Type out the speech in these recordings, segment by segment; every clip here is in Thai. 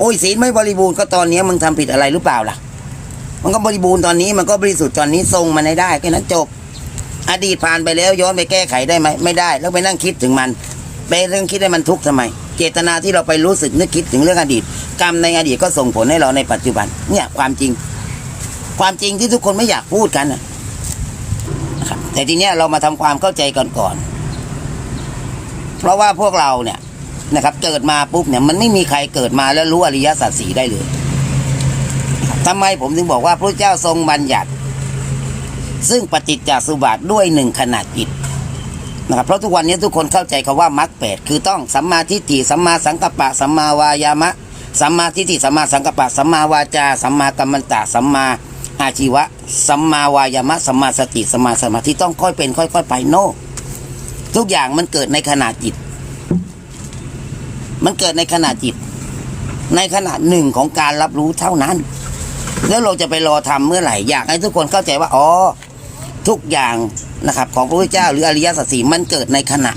โอ้ยศีลไม่บริบูรณ์ก็ตอนนี้มึงทำผิดอะไรหรือเปล่าล่ะ มันก็บริบูรณ์ตอนนี้มันก็บริสุทธิ์ตอนนี้ทรงมันให้ได้แค่นั้นจบ อดีตผ่านไปแล้วย้อนไปแก้ไขได้ไหมไม่ได้ แล้วไปนั่งคิดถึงมันไปเรื่องคิดให้มันทุกข์ทำไม เจตนาที่เราไปรู้สึกนึกคิดถึงเรื่องอดีต กรรมในอดีตก็ส่งผลให้เราในปัจจุบัน เนี่ยความจริง ความจริงที่ทุกคนไม่อยากพูดกันนะครับแต่ทีเนี้ยเรามาทำความเข้าใจกันก่อน เพราะว่าพวกเราเนี่ย นะครับ เกิดมาปุ๊บเนี่ยมันไม่มีใครเกิดมาแล้วรู้อริยสัจสีได้เลยทำไมผมถึงบอกว่าพระเจ้าทรงบัญญัติ ซึ่งปฏิจจสุบาทด้วยหนึ่งขนาดจิตนะครับเพราะทุกวันนี้ทุกคนเข้าใจคาว่ามรรคแปดคือต้องสัมมาทิฏฐิสัมมาสังกัปปะสัมมาวายามะสัมมาทิฏฐิสัมมาสังกัปปะสัมมาวาจาสัมมากัมมันตะสัมมาอาชีวะสัมมาวายามะสัมมาสติสัมมาสมาธิต้องค่อยเป็น ค่อย ๆ ไปโน่ทุกอย่างมันเกิดในขณะจิต มันเกิดในขณะจิต ในขณะหนึ่งของการรับรู้เท่านั้น แล้วเราจะไปรอทำเมื่อไหร่อยากให้ทุกคนเข้าใจว่าอ๋อทุกอย่างนะครับ ของพระพุทธเจ้าหรืออริยสัจสี่มันเกิดในขณะ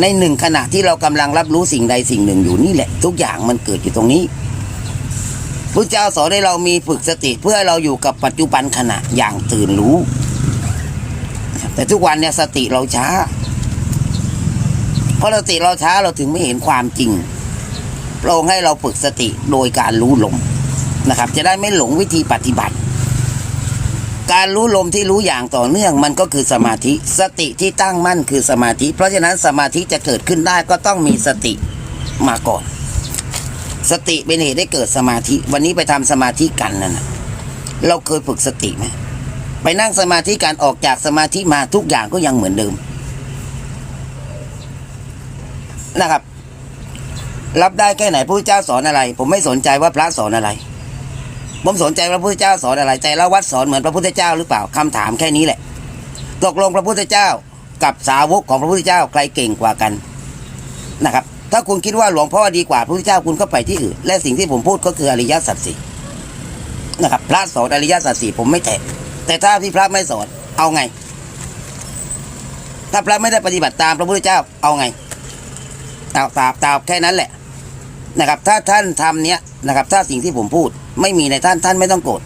ในหนึ่งขณะที่เรากำลังรับรู้สิ่งใดสิ่งหนึ่งอยู่นี่แหละ ทุกอย่างมันเกิดอยู่ตรงนี้พระเจ้าสอนให้เรามีฝึกสติเพื่อเราอยู่กับปัจจุบันขณะอย่างตื่นรู้ แต่ทุกวันเนี่ยสติเราช้า เพราะสติเราช้าเราถึงไม่เห็นความจริงพระองให้เราฝึกสติโดยการรู้ลมนะครับ จะได้ไม่หลงวิธีปฏิบัติ การรู้ลมที่รู้อย่างต่อเนื่องมันก็คือสมาธิ สติที่ตั้งมั่นคือสมาธิ เพราะฉะนั้นสมาธิจะเกิดขึ้นได้ก็ต้องมีสติมาก่อน สติเป็นเหตุให้เกิดสมาธิ วันนี้ไปทำสมาธิกันนั่นนะเราเคยฝึกสติไหมไปนั่งสมาธิการออกจากสมาธิมาทุกอย่างก็ยังเหมือนเดิม นะครับ รับได้แค่ไหนพระพุทธเจ้าสอนอะไร ผมไม่สนใจว่าพระสอนอะไร ผมสนใจพระพุทธเจ้าสอนอะไรแต่ละวัดสอนเหมือนพระพุทธเจ้าหรือเปล่าคำถามแค่นี้แหละตกลงพระพุทธเจ้ากับสาวกของพระพุทธเจ้าใครเก่งกว่ากันนะครับ ถ้าคุณคิดว่าหลวงพ่อดีกว่าพระพุทธเจ้าคุณก็ไปที่อื่น และสิ่งที่ผมพูดก็คืออริยสัจสี่นะครับพระสอนอริยสัจสี่ผมไม่แตะแต่ถ้าที่พระไม่สอนเอาไง ถ้าพระไม่ได้ปฏิบัติตามพระพุทธเจ้าเอาไง ตาบตาบตาบแค่นั้นแหละนะครับ ถ้าท่านทำเนี้ยนะครับ ถ้าสิ่งที่ผมพูดไม่มีในท่านท่านไม่ต้องโกรธ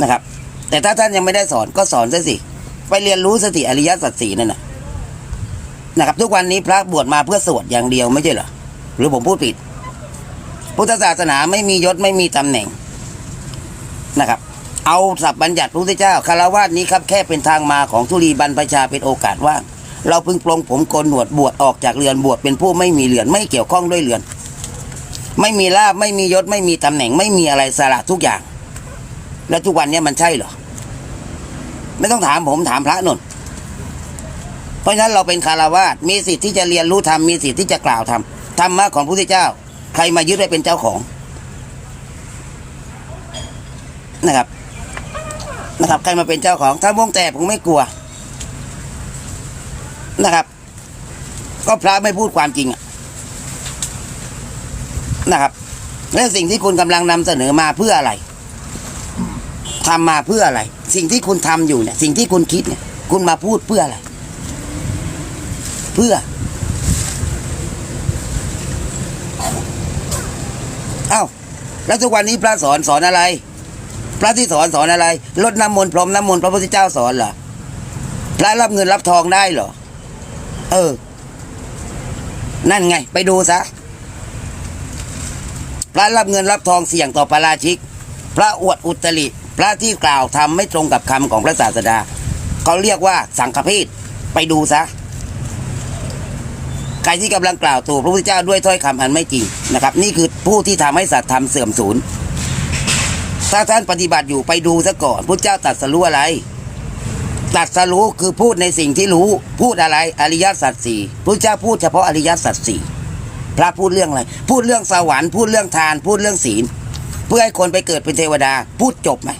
นะครับ แต่ถ้าท่านยังไม่ได้สอนก็สอนซะสิ ไปเรียนรู้สติอริยสัจสี่นั่นนะนะครับ ทุกวันนี้พระบวชมาเพื่อสวดอย่างเดียวไม่ใช่เหรอหรือผมพูดผิด พุทธศาสนาไม่มียศไม่มีตำแหน่งนะครับ เอาสับบัญญัติพระพุทธเจ้าคารวะนี้ครับแค่เป็นทางมาของธุลีบรรพชาเป็นโอกาสว่าง เราพึงปลงผมโกนหนวดบวชออกจากเรือนบวชเป็นผู้ไม่มีเรือนไม่เกี่ยวข้องด้วยเรือน ไม่มีลาบไม่มียศไม่มีตำแหน่ง ไม่มีอะไรสละทุกอย่าง แล้วทุกวันนี้มันใช่เหรอไม่ต้องถามผมถามพระนนท์เพราะฉะนั้นเราเป็นคารวาสมีสิทธิ์ที่จะเรียนรู้ธรรมมีสิทธิ์ที่จะกล่าวธรรมธรรมะของพระพุทธเจ้า ใครมายึดได้เป็นเจ้าของนะครับ นะครับ ใครมาเป็นเจ้าของ ถ้าวงแต่ผมไม่กลัว นะครับ ก็พระไม่พูดความจริงนะครับ และสิ่งที่คุณกำลังนำเสนอมาเพื่ออะไรทำมาเพื่ออะไร สิ่งที่คุณทำอยู่เนี่ย สิ่งที่คุณคิดเนี่ย คุณมาพูดเพื่ออะไร เพื่อ เอ้า แล้วทุกวันนี้พระสอนสอนอะไร พระที่สอนสอนอะไรลดน้ำมนต์พรมน้ำมนต์พระพุทธเจ้าสอนเหรอพระรับเงินรับทองได้เหรอ เออ นั่นไง ไปดูซะ พระรับเงินรับทองเสี่ยงต่อประราชิก พระอวดอุตริ พระที่กล่าวทำไม่ตรงกับคำของพระศาสดา เขาเรียกว่าสังฆเพศไปดูซะ ใครที่กำลังกล่าวตู่พระพุทธเจ้าด้วยถ้อยคำอันไม่จริงนะครับ นี่คือผู้ที่ทำให้สัตว์ธรรมเสื่อมสูญถ้าท่านปฏิบัติอยู่ไปดูซะก่อนพระเจ้าตัดสรู้อะไร ตัดสรู้คือพูดในสิ่งที่รู้ พูดอะไรอริยสัจสี่พระเจ้าพูดเฉพาะอริยสัจสี่พระพูดเรื่องอะไร พูดเรื่องสวรรค์พูดเรื่องทาน พูดเรื่องศีล เพื่อให้คนไปเกิดเป็นเทวดา พูดจบไหม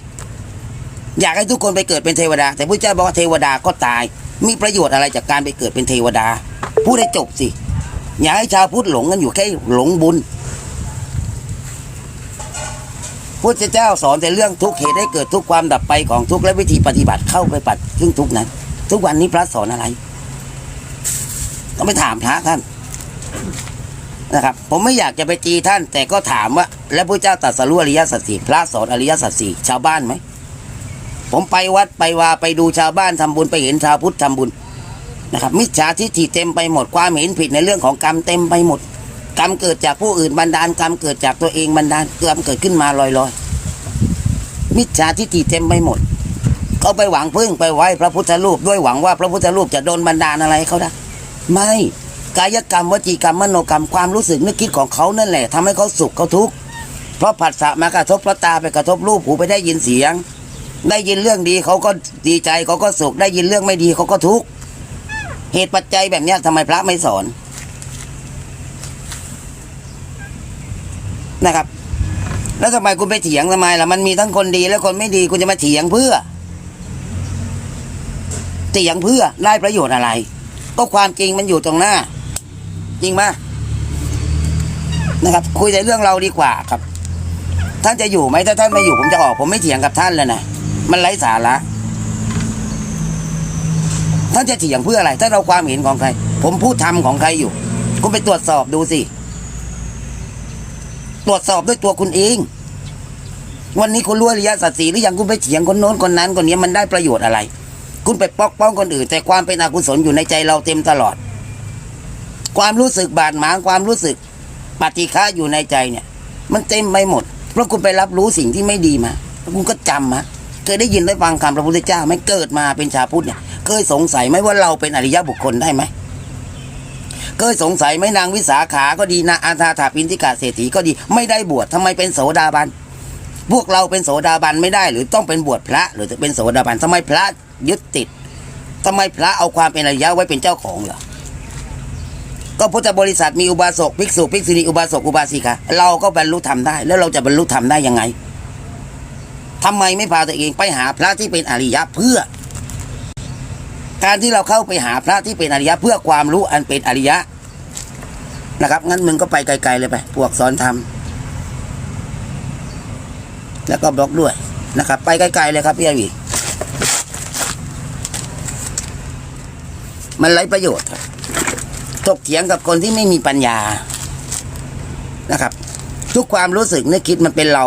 อยากให้ทุกคนไปเกิดเป็นเทวดา แต่พระเจ้าบอกว่าเทวดาก็ตาย มีประโยชน์อะไรจากการไปเกิดเป็นเทวดา พูดให้จบสิ อย่าให้ชาวพุทธหลงกันอยู่แค่หลงบุญ พุทธเจ้าสอนแต่เรื่องทุกเหตุให้เกิดทุกความดับไปของทุกและวิธีปฏิบัติเข้าไปปัดซึ่งทุกนั้น ทุกวันนี้พระสอนอะไรต้องไปถามพระท่านนะครับ ผมไม่อยากจะไปตีท่าน แต่ก็ถามว่า แล้วพระเจ้าตรัสรู้อริยสัจสี่พระสอนอริยสัจสี่ชาวบ้านไหมผมไปวัดไปวาไปดูชาวบ้านทำบุญไปเห็นชาวพุทธทำบุญนะครับ มิจฉาทิฏฐิเต็มไปหมดความเห็นผิดในเรื่องของกรรมเต็มไปหมด กรรมเกิดจากผู้อื่นบันดาลกรรมเกิดจากตัวเองบันดาลกรรมเกิดขึ้นมาลอยๆ มิจฉาทิฏฐิเต็มไปหมด เขาไปหวังพึ่งไปไหว้พระพุทธรูปด้วยหวังว่าพระพุทธรูปจะโดนบันดาลอะไรเขาได้ไม่กายกรรมวจีกรรมมโนกรรมความรู้สึกนึกคิดของเขานั่นแหละทำให้เขาสุขเขาทุกข์เพราะผัสสะมากระทบพระตาไปกระทบรูปหูไปได้ยินเสียง ได้ยินเรื่องดีเขาก็ดีใจเขาก็สุขได้ยินเรื่องไม่ดีเขาก็ทุกข์เหตุปัจจัยแบบนี้ทำไมพระไม่สอน นะครับ แล้วทำไมคุณไปเถียงทำไมล่ะมันมีทั้งคนดีและคนไม่ดีคุณจะมาเถียงเพื่อเถียงเพื่อได้ประโยชน์อะไร ก็ความจริงมันอยู่ตรงหน้า จริงไหมนะครับ คุยในเรื่องเราดีกว่าครับ ท่านจะอยู่ไหมถ้าท่านไม่อยู่ผมจะออก ผมไม่เถียงกับท่านเลยนะมันไร้สาระท่านจะเถียงเพื่ออะไร ถ้าเราความเห็นของใคร ผมพูดทำของใครอยู่ คุณไปตรวจสอบดูสิ ตรวจสอบด้วยตัวคุณเอง วันนี้คุณรู้อริยสัจสีหรือยังคุณไปเถียงคนโน้นคนนั้นคนนี้มันได้ประโยชน์อะไร คุณไปปกป้องคนอื่น แต่ความเป็นอกุศลอยู่ในใจเราเต็มตลอด ความรู้สึกบาดหมางความรู้สึกปฏิฆะอยู่ในใจเนี่ย มันเต็มไปหมด เพราะคุณไปรับรู้สิ่งที่ไม่ดีมาคุณก็จำมาเคยได้ยินได้ฟังคำพระพุทธเจ้าไหมเกิดมาเป็นชาพุทธเนี่ยเคยสงสัยไหมว่าเราเป็นอริยบุคคลได้ไหม เคยสงสัยไหมนางวิสาขาก็ดีนะอาธาถาปินทิกาเศรษฐีก็ดีไม่ได้บวชทำไมเป็นโสดาบัน พวกเราเป็นโสดาบันไม่ได้ หรือต้องเป็นบวชพระหรือจะเป็นโสดาบันทำไมพระยึดติดทำไมพระเอาความเป็นอริยะไว้เป็นเจ้าของเหรอก็พุทธบริษัทมีอุบาสกภิกษุภิกษุณีอุบาสกอุบาสิกาเราก็บรรลุธรรมได้ แล้วเราจะบรรลุธรรมได้ยังไงทำไมไม่พาตัวเองไปหาพระที่เป็นอริยะเพื่อ การที่เราเข้าไปหาพระที่เป็นอริยะเพื่อความรู้อันเป็นอริยะนะครับ งั้นมึงก็ไปไกล ๆ เลยไป พวกสอนธรรม แล้วก็บล็อกด้วยนะครับ ไปไกล ๆ เลยครับพี่อาวีมันไร้ประโยชน์ครับถกเถียงกับคนที่ไม่มีปัญญานะครับ ทุกความรู้สึกนึกคิดมันเป็นเรา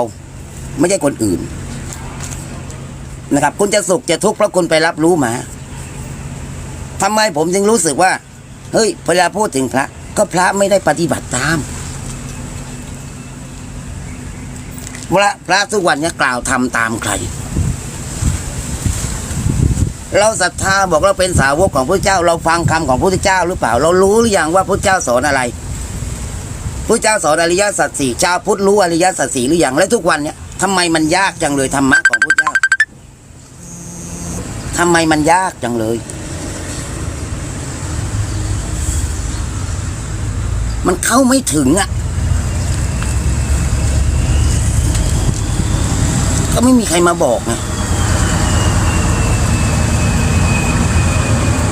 ไม่ใช่คนอื่นนะครับ คุณจะสุขจะทุกข์เพราะคุณไปรับรู้มา ทำไมผมจึงรู้สึกว่า เฮ้ยเวลาพูดถึงพระ ก็พระไม่ได้ปฏิบัติตามพระพระทุกวันเนี้กล่าวทำตามใคร เราศรัทธาบอกเราเป็นสาวกของพระเจ้า เราฟังคำของพระเจ้าหรือเปล่า เรารู้หรือยังว่าพระเจ้าสอนอะไรพระเจ้าสอนอริยสัจสี่ชาวพุทธรู้อริยสัจสี่หรือยังและทุกวันเนี้ยทำไมมันยากจังเลยธรรมะของพระเจ้าทำไมมันยากจังเลย มันเข้าไม่ถึงอะ ก็ไม่มีใครมาบอกไง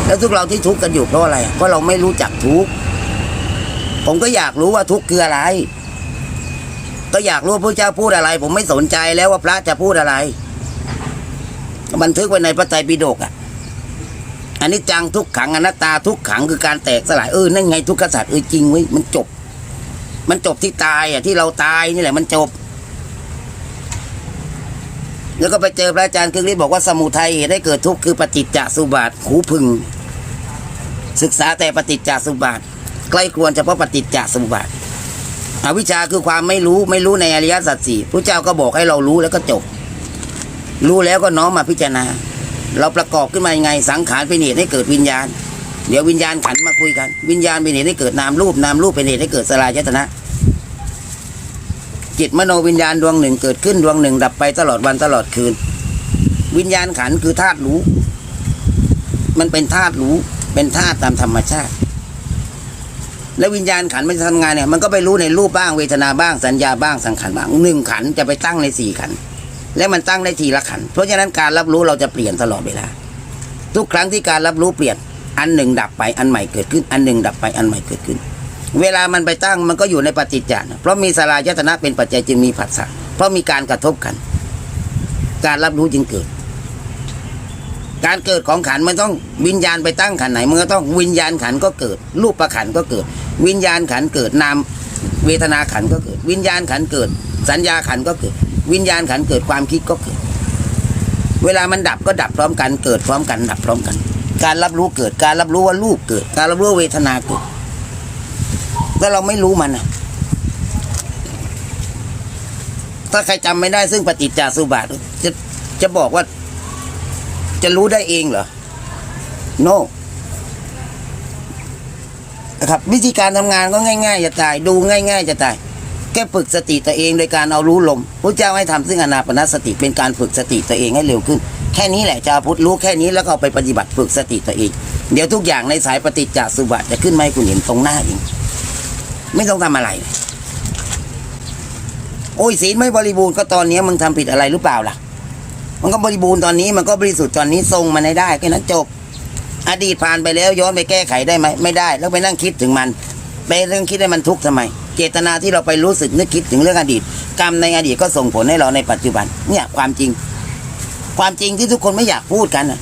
แล้วทุกเราที่ทุกข์กันอยู่เพราะอะไร เพราะเราไม่รู้จักทุกข์ ผมก็อยากรู้ว่าทุกข์คืออะไร ก็อยากรู้พระเจ้าพูดอะไร ผมไม่สนใจแล้วว่าพระจะพูดอะไร บันทึกไว้ในพระไตรปิฎกอะ อันนี้จังทุกขังอนัตตาทุกขังคือการแตกสลายเออนั่นไงทุกขสัตว์เออจริงเว้ยมันจบ มันจบที่ตายอะที่เราตายนี่แหละ มันจบ แล้วก็ไปเจอพระอาจารย์ครึ่งฤทธิ์บอกว่าสมุทัยเหตุให้เกิดทุกข์คือปฏิจจสุบาทหูพึง ศึกษาแต่ปฏิจจสุบาทใกล้ควรเฉพาะปฏิจจสุบาทอวิชชาคือความไม่รู้ไม่รู้ในอริยสัจสี่พระเจ้าก็บอกให้เรารู้แล้วก็จบ รู้แล้วก็น้อมมาพิจารณา เราประกอบขึ้นมายังไง สังขารเป็นเหตุให้เกิดวิญญาณ เดี๋ยววิญญาณขันมาคุยกัน วิญญาณเป็นเหตุให้เกิดนามรูปนามรูปเป็นเหตุให้เกิดสลายยตนะ จิตมโนวิญญาณดวงหนึ่งเกิดขึ้นดวงหนึ่ง ดับไปตลอดวันตลอดคืน วิญญาณขันคือธาตุรู้ มันเป็นธาตุรู้เป็นธาตุตามธรรมชาติ แล้ววิญญาณขันมันจะทำงานเนี่ยมันก็ไปรู้ในรูปบ้างเวทนาบ้างสัญญาบ้างสังขารบ้างหนึ่งขันจะไปตั้งในสี่ขัน แล้วมันตั้งได้ทีละขัน เพราะฉะนั้นการรับรู้เราจะเปลี่ยนตลอดเวลา ทุกครั้งที่การรับรู้เปลี่ยน อันหนึ่งดับไปอันใหม่เกิดขึ้น อันหนึ่งดับไปอันใหม่เกิดขึ้น เวลามันไปตั้งมันก็อยู่ในปฏิจจานะเพราะมีสลายยตนะเป็นปัจจัยจึงมีผัสสะเพราะมีการกระทบกัน การรับรู้จึงเกิด การเกิดของขันมันต้องวิญญาณไปตั้งขันไหนมันก็ต้องวิญญาณขันก็เกิด รูปประขันก็เกิด วิญญาณขันเกิดนามเวทนาขันก็เกิด วิญญาณขันเกิด สัญญาขันก็เกิด วิญญาณขันเกิดความคิดก็เกิด เวลามันดับก็ดับพร้อมกันเกิดพร้อมกัน ดับพร้อมกัน การรับรู้เกิดการรับรู้ว่ารูปเกิด การรับรู้เวทนาเกิดถ้าเราไม่รู้มันอะถ้าใครจำไม่ได้ซึ่งปฏิจจสุบาทจะจะบอกว่า จะรู้ได้เองเหรอ no นะครับวิธีการทำงานก็ง่าย ๆ จะตาย ดูง่าย ๆ จะตาย ค่ฝึกสติตัวเองโดยการเอารู้ลมพระเจ้าให้ทำซึ่งอนาปนสติเป็นการฝึกสติตัวเองให้เร็วขึ้น แค่นี้แหละชาวพุทธรู้แค่นี้แล้วก็เอาไปปฏิบัติฝึกสติตัวเอง เดี๋ยวทุกอย่างในสายปฏิจจสุบัติจะขึ้นมาให้คุณเห็นตรงหน้าเองไม่ต้องทำอะไร โอ้ยศีลไม่บริบูรณ์ก็ตอนนี้มึงทำผิดอะไรหรือเปล่าล่ะ มันก็บริบูรณ์ตอนนี้มันก็บริสุทธิ์ตอนนี้ทรงมันให้ได้แค่นั้นจบ อดีตผ่านไปแล้วย้อนไปแก้ไขได้ไหมไม่ได้ แล้วไปนั่งคิดถึงมันไปเรื่องคิดให้มันทุกข์ทำไม เจตนาที่เราไปรู้สึกนึกคิดถึงเรื่องอดีต กรรมในอดีตก็ส่งผลให้เราในปัจจุบัน เนี่ยความจริง ความจริงที่ทุกคนไม่อยากพูดกันน่ะ